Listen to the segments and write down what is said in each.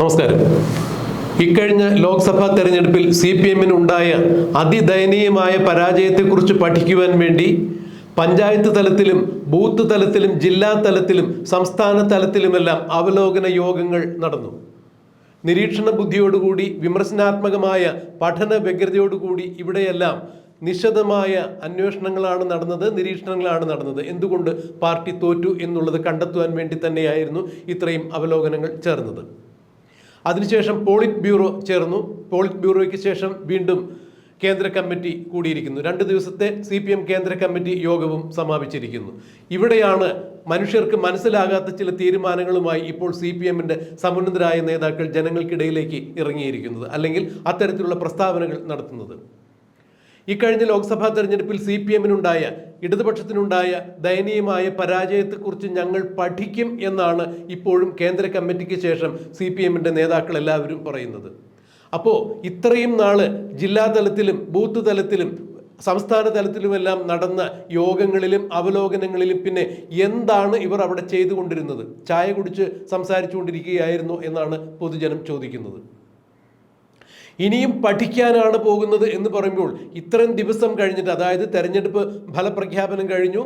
നമസ്കാരം. ഇക്കഴിഞ്ഞ ലോക്സഭാ തെരഞ്ഞെടുപ്പിൽ സി പി എമ്മിന് ഉണ്ടായ അതിദയനീയമായ പരാജയത്തെക്കുറിച്ച് പഠിക്കുവാൻ വേണ്ടി പഞ്ചായത്ത് തലത്തിലും ബൂത്ത് തലത്തിലും ജില്ലാ തലത്തിലും സംസ്ഥാന തലത്തിലുമെല്ലാം അവലോകന യോഗങ്ങൾ നടന്നു. നിരീക്ഷണ ബുദ്ധിയോടുകൂടി വിമർശനാത്മകമായ പഠന വ്യഗ്രതയോടുകൂടി ഇവിടെയെല്ലാം നിശദമായ അന്വേഷണങ്ങളാണ് നടന്നത് നിരീക്ഷണങ്ങളാണ് നടന്നത്. എന്തുകൊണ്ട് പാർട്ടി തോറ്റു എന്നുള്ളത് കണ്ടെത്തുവാൻ വേണ്ടി തന്നെയായിരുന്നു ഇത്രയും അവലോകനങ്ങൾ ചേർന്നത്. അതിനുശേഷം പോളിറ്റ് ബ്യൂറോ ചേർന്നു. പോളിറ്റ് ബ്യൂറോയ്ക്ക് ശേഷം വീണ്ടും കേന്ദ്ര കമ്മിറ്റി കൂടിയിരിക്കുന്നു. രണ്ട് ദിവസത്തെ സി പി എം കേന്ദ്ര കമ്മിറ്റി യോഗവും സമാപിച്ചിരിക്കുന്നു. ഇവിടെയാണ് മനുഷ്യർക്ക് മനസ്സിലാകാത്ത ചില തീരുമാനങ്ങളുമായി ഇപ്പോൾ സി പി എമ്മിന്റെ സമുന്നതരായ നേതാക്കൾ ജനങ്ങൾക്കിടയിലേക്ക് ഇറങ്ങിയിരിക്കുന്നത് അല്ലെങ്കിൽ അത്തരത്തിലുള്ള പ്രസ്താവനകൾ നടത്തുന്നത്. ഇക്കഴിഞ്ഞ ലോക്സഭാ തെരഞ്ഞെടുപ്പിൽ സി പി എമ്മിനുണ്ടായ ഇടതുപക്ഷത്തിനുണ്ടായ ദയനീയമായ പരാജയത്തെക്കുറിച്ച് ഞങ്ങൾ പഠിക്കും എന്നാണ് ഇപ്പോഴും കേന്ദ്ര കമ്മിറ്റിക്ക് ശേഷം സി പി എമ്മിന്റെ നേതാക്കൾ എല്ലാവരും പറയുന്നത്. അപ്പോൾ ഇത്രയും നാൾ ജില്ലാ തലത്തിലും ബൂത്ത് തലത്തിലും സംസ്ഥാന തലത്തിലുമെല്ലാം നടന്ന യോഗങ്ങളിലും അവലോകനങ്ങളിലും പിന്നെ എന്താണ് ഇവർ അവിടെ ചെയ്തുകൊണ്ടിരുന്നത്? ചായ കുടിച്ച് സംസാരിച്ചുകൊണ്ടിരിക്കുകയായിരുന്നു എന്നാണ് പൊതുജനം ചോദിക്കുന്നത്. ഇനിയും പഠിക്കാനാണ് പോകുന്നത് എന്ന് പറയുമ്പോൾ ഇത്രയും ദിവസം കഴിഞ്ഞിട്ട് അതായത് തെരഞ്ഞെടുപ്പ് ഫലപ്രഖ്യാപനം കഴിഞ്ഞു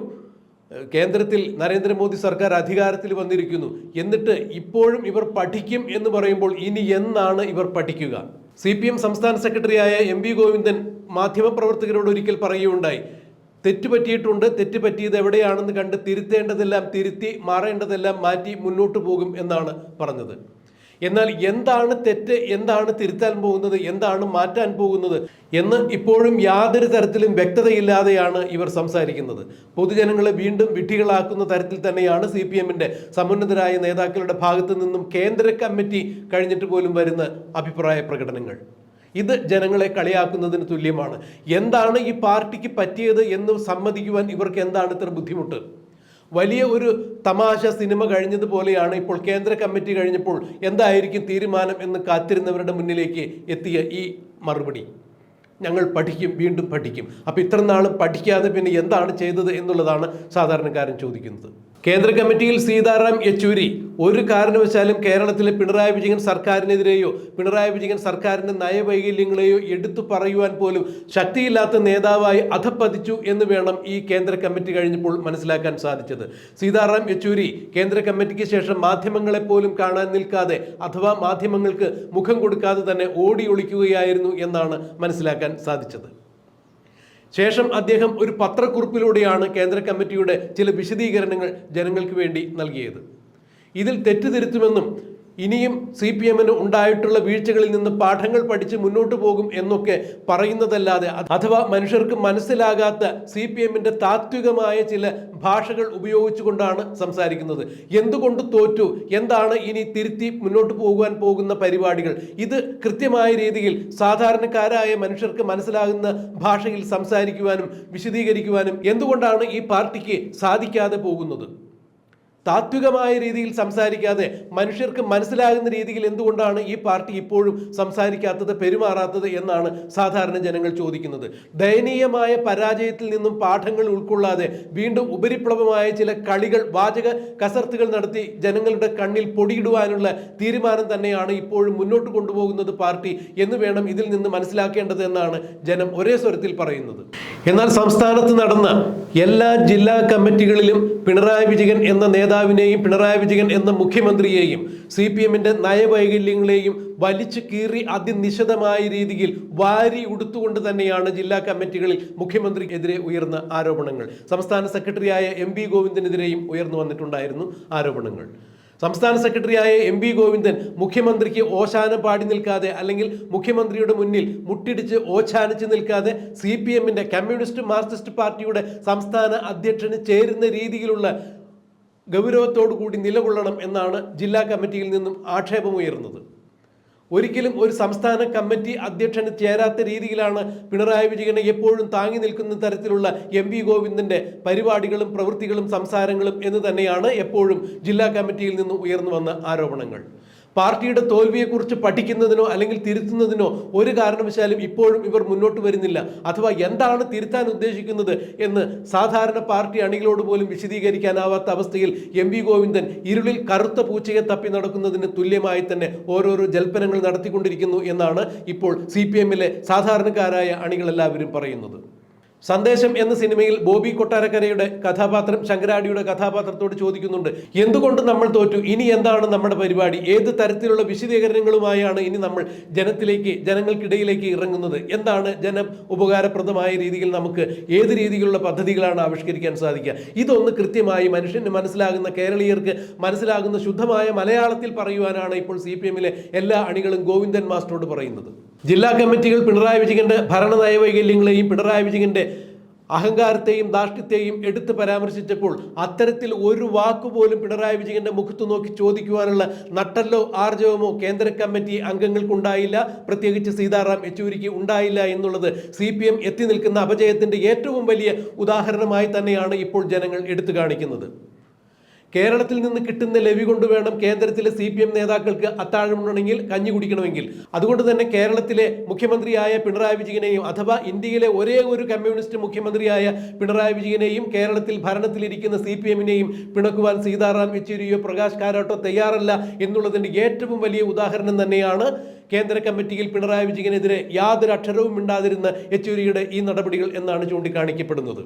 കേന്ദ്രത്തിൽ നരേന്ദ്രമോദി സർക്കാർ അധികാരത്തിൽ വന്നിരിക്കുന്നു. എന്നിട്ട് ഇപ്പോഴും ഇവർ പഠിക്കും എന്ന് പറയുമ്പോൾ ഇനി എന്നാണ് ഇവർ പഠിക്കുക? സി പി എം സംസ്ഥാന സെക്രട്ടറിയായ എം വി ഗോവിന്ദൻ മാധ്യമപ്രവർത്തകരോട് ഒരിക്കൽ പറയുകയുണ്ടായി. തെറ്റ് പറ്റിയിട്ടുണ്ട് തെറ്റ് പറ്റിയത് എവിടെയാണെന്ന് കണ്ട് തിരുത്തേണ്ടതെല്ലാം തിരുത്തി മാറേണ്ടതെല്ലാം മാറ്റി മുന്നോട്ട് പോകും എന്നാണ് പറഞ്ഞത്. എന്നാൽ എന്താണ് തെറ്റ് എന്താണ് തിരുത്താൻ പോകുന്നത് എന്താണ് മാറ്റാൻ പോകുന്നത് എന്ന് ഇപ്പോഴും യാതൊരു തരത്തിലും വ്യക്തതയില്ലാതെയാണ് ഇവർ സംസാരിക്കുന്നത്. പൊതുജനങ്ങളെ വീണ്ടും വിഡ്ഢികളാക്കുന്ന തരത്തിൽ തന്നെയാണ് സി പി എമ്മിന്റെ സമുന്നതരായ നേതാക്കളുടെ ഭാഗത്തു നിന്നും കേന്ദ്ര കമ്മിറ്റി കഴിഞ്ഞിട്ട് പോലും വരുന്ന അഭിപ്രായ പ്രകടനങ്ങൾ. ഇത് ജനങ്ങളെ കളിയാക്കുന്നതിന് തുല്യമാണ്. എന്താണ് ഈ പാർട്ടിക്ക് പറ്റിയത് എന്ന് സമ്മതിക്കുവാൻ ഇവർക്ക് എന്താണ് ഇത്ര ബുദ്ധിമുട്ട്? വലിയ ഒരു തമാശ സിനിമ കഴിഞ്ഞതുപോലെയാണ് ഇപ്പോൾ കേന്ദ്ര കമ്മിറ്റി കഴിഞ്ഞപ്പോൾ എന്തായിരിക്കും തീരുമാനം എന്ന് കാത്തിരുന്നവരുടെ മുന്നിലേക്ക് എത്തിയ ഈ മറുപടി. ഞങ്ങൾ പഠിക്കും വീണ്ടും പഠിക്കും. അപ്പോൾ ഇത്ര നാളും പഠിക്കാതെ പിന്നെ എന്താണ് ചെയ്തത് എന്നുള്ളതാണ് സാധാരണക്കാരൻ ചോദിക്കുന്നത്. കേന്ദ്ര കമ്മിറ്റിയിൽ സീതാറാം യെച്ചൂരി ഒരു കാരണവശാലും കേരളത്തിലെ പിണറായി വിജയൻ സർക്കാരിനെതിരെയോ പിണറായി വിജയൻ സർക്കാരിന്റെ നയവൈകല്യങ്ങളെയോ എടുത്തു പറയുവാൻ പോലും ശക്തിയില്ലാത്ത നേതാവായി അധപ്പതിച്ചു എന്ന് വേണം ഈ കേന്ദ്ര കമ്മിറ്റി കഴിഞ്ഞപ്പോൾ മനസ്സിലാക്കാൻ സാധിച്ചത്. സീതാറാം യെച്ചൂരി കേന്ദ്ര കമ്മിറ്റിക്ക് ശേഷം മാധ്യമങ്ങളെ പോലും കാണാൻ നിൽക്കാതെ അഥവാ മാധ്യമങ്ങൾക്ക് മുഖം കൊടുക്കാതെ തന്നെ ഓടി ഒളിക്കുകയായിരുന്നു എന്നാണ് മനസ്സിലാക്കാൻ സാധിച്ചത്. ശേഷം അദ്ദേഹം ഒരു പത്രക്കുറിപ്പിലൂടെയാണ് കേന്ദ്ര കമ്മിറ്റിയുടെ ചില വിശദീകരണങ്ങൾ ജനങ്ങൾക്ക് വേണ്ടി നൽകിയത്. ഇതിൽ തെറ്റുതിരുത്തുമെന്നും ഇനിയും സി പി എമ്മിന് ഉണ്ടായിട്ടുള്ള വീഴ്ചകളിൽ നിന്ന് പാഠങ്ങൾ പഠിച്ച് മുന്നോട്ട് പോകും എന്നൊക്കെ പറയുന്നതല്ലാതെ അഥവാ മനുഷ്യർക്ക് മനസ്സിലാകാത്ത സി പി എമ്മിന്റെ താത്വികമായ ചില ഭാഷകൾ ഉപയോഗിച്ചുകൊണ്ടാണ് സംസാരിക്കുന്നത്. എന്തുകൊണ്ട് തോറ്റു? എന്താണ് ഇനി തിരുത്തി മുന്നോട്ട് പോകുവാൻ പോകുന്ന പരിപാടികൾ? ഇത് കൃത്യമായ രീതിയിൽ സാധാരണക്കാരായ മനുഷ്യർക്ക് മനസ്സിലാകുന്ന ഭാഷയിൽ സംസാരിക്കുവാനും വിശദീകരിക്കുവാനും എന്തുകൊണ്ടാണ് ഈ പാർട്ടിക്ക് സാധിക്കാതെ പോകുന്നത്? താത്വികമായ രീതിയിൽ സംസാരിക്കാതെ മനുഷ്യർക്ക് മനസ്സിലാകുന്ന രീതിയിൽ എന്തുകൊണ്ടാണ് ഈ പാർട്ടി ഇപ്പോഴും സംസാരിക്കാത്തത് പെരുമാറാത്തത് എന്നാണ് സാധാരണ ജനങ്ങൾ ചോദിക്കുന്നത്. ദയനീയമായ പരാജയത്തിൽ നിന്നും പാഠങ്ങൾ ഉൾക്കൊള്ളാതെ വീണ്ടും ഉപരിപ്ലവമായ ചില കളികൾ വാചക കസർത്തുകൾ നടത്തി ജനങ്ങളുടെ കണ്ണിൽ പൊടിയിടുവാനുള്ള തീരുമാനം തന്നെയാണ് ഇപ്പോഴും മുന്നോട്ട് കൊണ്ടുപോകുന്നത് പാർട്ടി എന്ന് വേണം ഇതിൽ നിന്ന് മനസ്സിലാക്കേണ്ടത് എന്നാണ് ജനം ഒരേ സ്വരത്തിൽ പറയുന്നത്. എന്നാൽ സംസ്ഥാനത്ത് നടന്ന എല്ലാ ജില്ലാ കമ്മിറ്റികളിലും പിണറായി വിജയൻ എന്ന നേതാവിനെയും പിണറായി വിജയൻ എന്ന മുഖ്യമന്ത്രിയെയും സി പി എമ്മിന്റെ നയവൈകല്യങ്ങളെയും വലിച്ചു കീറി അതിനിശിതമായ രീതിയിൽ വാരി ഉടുത്തുകൊണ്ട് തന്നെയാണ് ജില്ലാ കമ്മിറ്റികളിൽ മുഖ്യമന്ത്രിക്കെതിരെ ഉയർന്ന ആരോപണങ്ങൾ. സംസ്ഥാന സെക്രട്ടറിയായ എം പി ഗോവിന്ദനെതിരെയും ഉയർന്നു വന്നിട്ടുണ്ടായിരുന്നു ആരോപണങ്ങൾ. സംസ്ഥാന സെക്രട്ടറിയായ എം പി ഗോവിന്ദൻ മുഖ്യമന്ത്രിക്ക് ഓശാനം പാടി നിൽക്കാതെ അല്ലെങ്കിൽ മുഖ്യമന്ത്രിയുടെ മുന്നിൽ മുട്ടിടിച്ച് ഓശാനിച്ച് നിൽക്കാതെ സി പി എമ്മിന്റെ കമ്മ്യൂണിസ്റ്റ് മാർക്സിസ്റ്റ് പാർട്ടിയുടെ സംസ്ഥാന അധ്യക്ഷന് ചേരുന്ന രീതിയിലുള്ള ഗൗരവത്തോടു കൂടി നിലകൊള്ളണം എന്നാണ് ജില്ലാ കമ്മിറ്റിയിൽ നിന്നും ആക്ഷേപമുയർന്നത്. ഒരിക്കലും ഒരു സംസ്ഥാന കമ്മിറ്റി അധ്യക്ഷന് ചേരാത്ത രീതിയിലാണ് പിണറായി വിജയനെ എപ്പോഴും താങ്ങി നിൽക്കുന്ന തരത്തിലുള്ള എം വി ഗോവിന്ദന്റെ പരിപാടികളും പ്രവൃത്തികളും സംസാരങ്ങളും എന്ന് തന്നെയാണ് എപ്പോഴും ജില്ലാ കമ്മിറ്റിയിൽ നിന്നും ഉയർന്നു വന്ന ആരോപണങ്ങൾ. പാർട്ടിയുടെ തോൽവിയെക്കുറിച്ച് പഠിക്കുന്നതിനോ അല്ലെങ്കിൽ തിരുത്തുന്നതിനോ ഒരു കാരണവശാലും ഇപ്പോഴും ഇവർ മുന്നോട്ട് വരുന്നില്ല. അഥവാ എന്താണ് തിരുത്താൻ ഉദ്ദേശിക്കുന്നത് എന്ന് സാധാരണ പാർട്ടി അണികളോട് പോലും വിശദീകരിക്കാനാവാത്ത അവസ്ഥയിൽ എം വി ഗോവിന്ദൻ ഇരുളിൽ കറുത്ത പൂച്ചയെ തപ്പി നടക്കുന്നതിന് തുല്യമായി തന്നെ ഓരോരോ ജൽപ്പനങ്ങൾ നടത്തിക്കൊണ്ടിരിക്കുന്നു എന്നാണ് ഇപ്പോൾ സി പി എമ്മിലെ സാധാരണക്കാരായ അണികളെല്ലാവരും പറയുന്നത്. സന്ദേശം എന്ന സിനിമയിൽ ബോബി കൊട്ടാരക്കരയുടെ കഥാപാത്രം ശങ്കരാടിയുടെ കഥാപാത്രത്തോട് ചോദിക്കുന്നുണ്ട് എന്തുകൊണ്ട് നമ്മൾ തോറ്റു? ഇനി എന്താണ് നമ്മുടെ പരിപാടി? ഏത് തരത്തിലുള്ള വിശദീകരണങ്ങളുമായാണ് ഇനി നമ്മൾ ജനത്തിലേക്ക് ജനങ്ങൾക്കിടയിലേക്ക് ഇറങ്ങുന്നത്? എന്താണ് ജനം ഉപകാരപ്രദമായ രീതിയിൽ നമുക്ക് ഏത് രീതിയിലുള്ള പദ്ധതികളാണ് ആവിഷ്കരിക്കാൻ സാധിക്കുക? ഇതൊന്ന് കൃത്യമായി മനുഷ്യന് മനസ്സിലാകുന്ന കേരളീയർക്ക് മനസ്സിലാകുന്ന ശുദ്ധമായ മലയാളത്തിൽ പറയുവാനാണ് ഇപ്പോൾ സി പി എമ്മിലെ എല്ലാ അണികളും ഗോവിന്ദൻ മാസ്റ്ററോട് പറയുന്നത്. ജില്ലാ കമ്മിറ്റികൾ പിണറായി വിജയന്റെ ഭരണ നയവൈകല്യങ്ങളെയും പിണറായി വിജയന്റെ അഹങ്കാരത്തെയും ധാർഷ്ട്യത്തെയും എടുത്ത് പരാമർശിച്ചപ്പോൾ അത്തരത്തിൽ ഒരു വാക്കുപോലും പിണറായി വിജയന്റെ മുഖത്ത് നോക്കി ചോദിക്കുവാനുള്ള നട്ടല്ലോ ആർജവമോ കേന്ദ്ര കമ്മിറ്റി അംഗങ്ങൾക്കുണ്ടായില്ല. പ്രത്യേകിച്ച് സീതാറാം യെച്ചൂരിക്ക് ഉണ്ടായില്ല എന്നുള്ളത് സി പി എം എത്തി നിൽക്കുന്ന അപജയത്തിന്റെ ഏറ്റവും വലിയ ഉദാഹരണമായി തന്നെയാണ് ഇപ്പോൾ ജനങ്ങൾ എടുത്തു കാണിക്കുന്നത്. കേരളത്തിൽ നിന്ന് കിട്ടുന്ന ലവി കൊണ്ട് വേണം കേന്ദ്രത്തിലെ സി പി എം നേതാക്കൾക്ക് അത്താഴമുണ്ടെങ്കിൽ കഞ്ഞി കുടിക്കണമെങ്കിൽ. അതുകൊണ്ട് തന്നെ കേരളത്തിലെ മുഖ്യമന്ത്രിയായ പിണറായി വിജയനെയും അഥവാ ഇന്ത്യയിലെ ഒരേ ഒരു കമ്മ്യൂണിസ്റ്റ് മുഖ്യമന്ത്രിയായ പിണറായി വിജയനെയും കേരളത്തിൽ ഭരണത്തിലിരിക്കുന്ന സി പി എമ്മിനെയും പിണക്കുവാൻ സീതാറാം യെച്ചൂരിയോ പ്രകാശ് കാരാട്ടോ തയ്യാറല്ല എന്നുള്ളതിന്റെ ഏറ്റവും വലിയ ഉദാഹരണം തന്നെയാണ് കേന്ദ്ര കമ്മിറ്റിയിൽ പിണറായി വിജയനെതിരെ യാതൊരു അക്ഷരവും മിണ്ടാതിരുന്ന യെച്ചൂരിയുടെ ഈ നടപടികൾ എന്നാണ് ചൂണ്ടിക്കാണിക്കപ്പെടുന്നത്.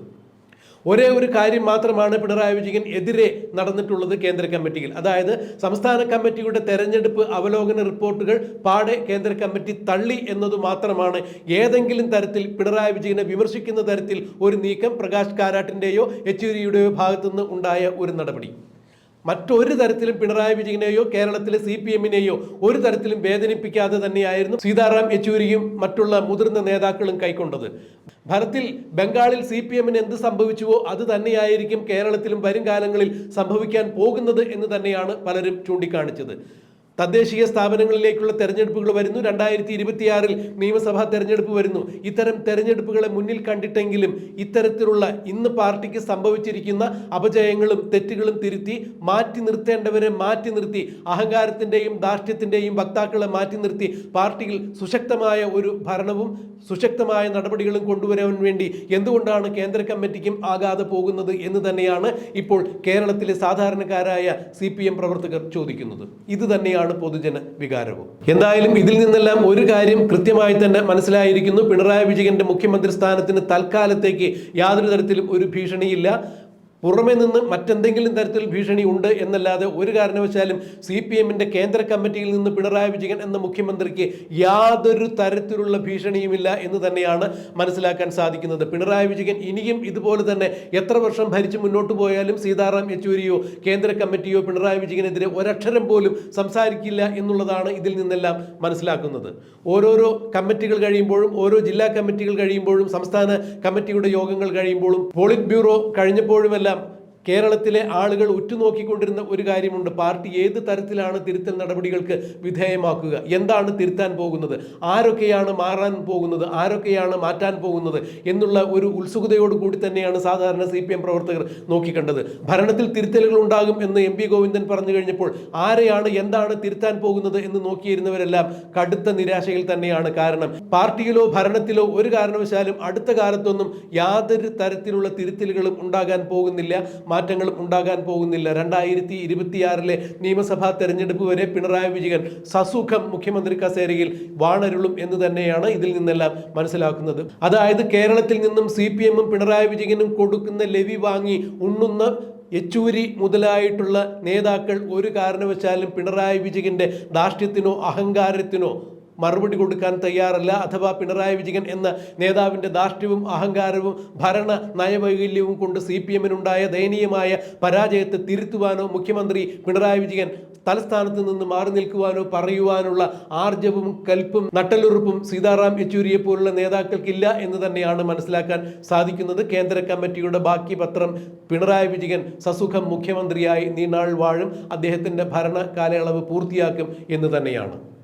ഒരേ ഒരു കാര്യം മാത്രമാണ് പിണറായി വിജയൻ എതിരെ നടന്നിട്ടുള്ളത് കേന്ദ്ര കമ്മിറ്റിയിൽ. അതായത് സംസ്ഥാന കമ്മിറ്റിയുടെ തെരഞ്ഞെടുപ്പ് അവലോകന റിപ്പോർട്ടുകൾ പാടെ കേന്ദ്ര കമ്മിറ്റി തള്ളി എന്നത് മാത്രമാണ്. ഏതെങ്കിലും തരത്തിൽ പിണറായി വിജയനെ വിമർശിക്കുന്ന തരത്തിൽ ഒരു നീക്കം പ്രകാശ് കാരാട്ടിന്റെയോ യെച്ചൂരിയുടെയോ ഭാഗത്തുനിന്ന് ഉണ്ടായ ഒരു നടപടി. മറ്റൊരു തരത്തിലും പിണറായി വിജയനെയോ കേരളത്തിലെ സി പി എമ്മിനെയോ ഒരു തരത്തിലും വേദനിപ്പിക്കാതെ തന്നെയായിരുന്നു സീതാറാം യെച്ചൂരിയും മറ്റുള്ള മുതിർന്ന നേതാക്കളും കൈക്കൊണ്ടത്. ഫലത്തിൽ ബംഗാളിൽ സി പി എമ്മിന് എന്ത് സംഭവിച്ചുവോ അത് തന്നെയായിരിക്കും കേരളത്തിലും വരും കാലങ്ങളിൽ സംഭവിക്കാൻ പോകുന്നത് എന്ന് തന്നെയാണ് പലരും ചൂണ്ടിക്കാണിച്ചത്. തദ്ദേശീയ സ്ഥാപനങ്ങളിലേക്കുള്ള തെരഞ്ഞെടുപ്പുകൾ വരുന്നു. രണ്ടായിരത്തി ഇരുപത്തിയാറിൽ നിയമസഭാ തെരഞ്ഞെടുപ്പ് വരുന്നു. ഇത്തരം തെരഞ്ഞെടുപ്പുകളെ മുന്നിൽ കണ്ടിട്ടെങ്കിലും ഇത്തരത്തിലുള്ള ഇന്ന് പാർട്ടിക്ക് സംഭവിച്ചിരിക്കുന്ന അപജയങ്ങളും തെറ്റുകളും തിരുത്തി മാറ്റി നിർത്തേണ്ടവരെ മാറ്റി നിർത്തി അഹങ്കാരത്തിന്റെയും ധാർഷ്ട്യത്തിന്റെയും വക്താക്കളെ മാറ്റി നിർത്തി പാർട്ടിയിൽ സുശക്തമായ ഒരു ഭരണവും സുശക്തമായ നടപടികളും കൊണ്ടുവരാൻ വേണ്ടി എന്തുകൊണ്ടാണ് കേന്ദ്ര കമ്മിറ്റിക്കും ആകാതെ പോകുന്നത് എന്ന് തന്നെയാണ് ഇപ്പോൾ കേരളത്തിലെ സാധാരണക്കാരായ സി പ്രവർത്തകർ ചോദിക്കുന്നത്. ഇത് തന്നെയാണ് പൊതുജന വികാരവും എന്തായാലും ഇതിൽ നിന്നെല്ലാം ഒരു കാര്യം കൃത്യമായി തന്നെ മനസ്സിലായിരിക്കുന്നു. പിണറായി വിജയന്റെ മുഖ്യമന്ത്രി സ്ഥാനത്തിന് തൽക്കാലത്തേക്ക് യാതൊരു തരത്തിലും ഒരു ഭീഷണിയില്ല. പുറമെ നിന്ന് മറ്റെന്തെങ്കിലും തരത്തിൽ ഭീഷണി ഉണ്ട് എന്നല്ലാതെ ഒരു കാരണവശാലും സി പി എമ്മിന്റെ കേന്ദ്ര കമ്മിറ്റിയിൽ നിന്ന് പിണറായി വിജയൻ എന്ന മുഖ്യമന്ത്രിക്ക് യാതൊരു തരത്തിലുള്ള ഭീഷണിയുമില്ല എന്ന് തന്നെയാണ് മനസ്സിലാക്കാൻ സാധിക്കുന്നത്. പിണറായി വിജയൻ ഇനിയും ഇതുപോലെ തന്നെ എത്ര വർഷം ഭരിച്ച് മുന്നോട്ട് പോയാലും സീതാറാം യെച്ചൂരിയോ കേന്ദ്ര കമ്മിറ്റിയോ പിണറായി വിജയനെതിരെ ഒരക്ഷരം പോലും സംസാരിക്കില്ല എന്നുള്ളതാണ് ഇതിൽ നിന്നെല്ലാം മനസ്സിലാക്കുന്നത്. ഓരോരോ കമ്മിറ്റികൾ കഴിയുമ്പോഴും ഓരോ ജില്ലാ കമ്മിറ്റികൾ കഴിയുമ്പോഴും സംസ്ഥാന കമ്മിറ്റിയുടെ യോഗങ്ങൾ കഴിയുമ്പോഴും പോളിറ്റ് ബ്യൂറോ കഴിഞ്ഞപ്പോഴുമെല്ലാം കേരളത്തിലെ ആളുകൾ ഉറ്റുനോക്കിക്കൊണ്ടിരുന്ന ഒരു കാര്യമുണ്ട്. പാർട്ടി ഏത് തരത്തിലാണ് തിരുത്തൽ നടപടികൾക്ക് വിധേയമാക്കുക? എന്താണ് തിരുത്താൻ പോകുന്നത്? ആരൊക്കെയാണ് മാറാൻ പോകുന്നത്? ആരൊക്കെയാണ് മാറ്റാൻ പോകുന്നത്? എന്നുള്ള ഒരു ഉത്സുകതയോട് കൂടി തന്നെയാണ് സാധാരണ സി പി എം പ്രവർത്തകർ നോക്കിക്കണ്ടത്. ഭരണത്തിൽ തിരുത്തലുകൾ ഉണ്ടാകും എന്ന് എം പി ഗോവിന്ദൻ പറഞ്ഞു കഴിഞ്ഞപ്പോൾ ആരെയാണ് എന്താണ് തിരുത്താൻ പോകുന്നത് എന്ന് നോക്കിയിരുന്നവരെല്ലാം കടുത്ത നിരാശയിൽ തന്നെയാണ്. കാരണം പാർട്ടിയിലോ ഭരണത്തിലോ ഒരു കാരണവശാലും അടുത്ത കാലത്തൊന്നും യാതൊരു തരത്തിലുള്ള തിരുത്തലുകളും ഉണ്ടാകാൻ പോകുന്നില്ല. മാറ്റങ്ങളും ഉണ്ടാകാൻ പോകുന്നില്ല. രണ്ടായിരത്തി ഇരുപത്തിയാറിലെ നിയമസഭാ തെരഞ്ഞെടുപ്പ് വരെ പിണറായി വിജയൻ സസുഖം മുഖ്യമന്ത്രി കസേരയിൽ വാണരുളും എന്ന് തന്നെയാണ് ഇതിൽ നിന്നെല്ലാം മനസ്സിലാക്കുന്നത്. അതായത് കേരളത്തിൽ നിന്നും സി പി എമ്മും പിണറായി വിജയനും കൊടുക്കുന്ന ലെവി വാങ്ങി ഉണ്ണുന്ന യെച്ചൂരി മുതലായിട്ടുള്ള നേതാക്കൾ ഒരു കാരണവശാലും പിണറായി വിജയന്റെ ധാർഷ്ട്യത്തിനോ അഹങ്കാരത്തിനോ മറുപടി കൊടുക്കാൻ തയ്യാറല്ല. അഥവാ പിണറായി വിജയൻ എന്ന നേതാവിന്റെ ധാർഷ്ട്യവും അഹങ്കാരവും ഭരണ നയവൈകല്യവും കൊണ്ട് സി പി എമ്മിനുണ്ടായ ദയനീയമായ പരാജയത്തെ തിരുത്തുവാനോ മുഖ്യമന്ത്രി പിണറായി വിജയൻ തലസ്ഥാനത്ത് നിന്ന് മാറി നിൽക്കുവാനോ പറയുവാനുള്ള ആർജവും കൽപ്പും നട്ടലുറപ്പും സീതാറാം യെച്ചൂരിയെ പോലുള്ള നേതാക്കൾക്കില്ല എന്ന് തന്നെയാണ് മനസ്സിലാക്കാൻ സാധിക്കുന്നത്. കേന്ദ്ര കമ്മിറ്റിയുടെ ബാക്കി പത്രം പിണറായി വിജയൻ സസുഖം മുഖ്യമന്ത്രിയായി നീണാൾ വാഴും. അദ്ദേഹത്തിന്റെ ഭരണ കാലയളവ് പൂർത്തിയാക്കും എന്ന് തന്നെയാണ്.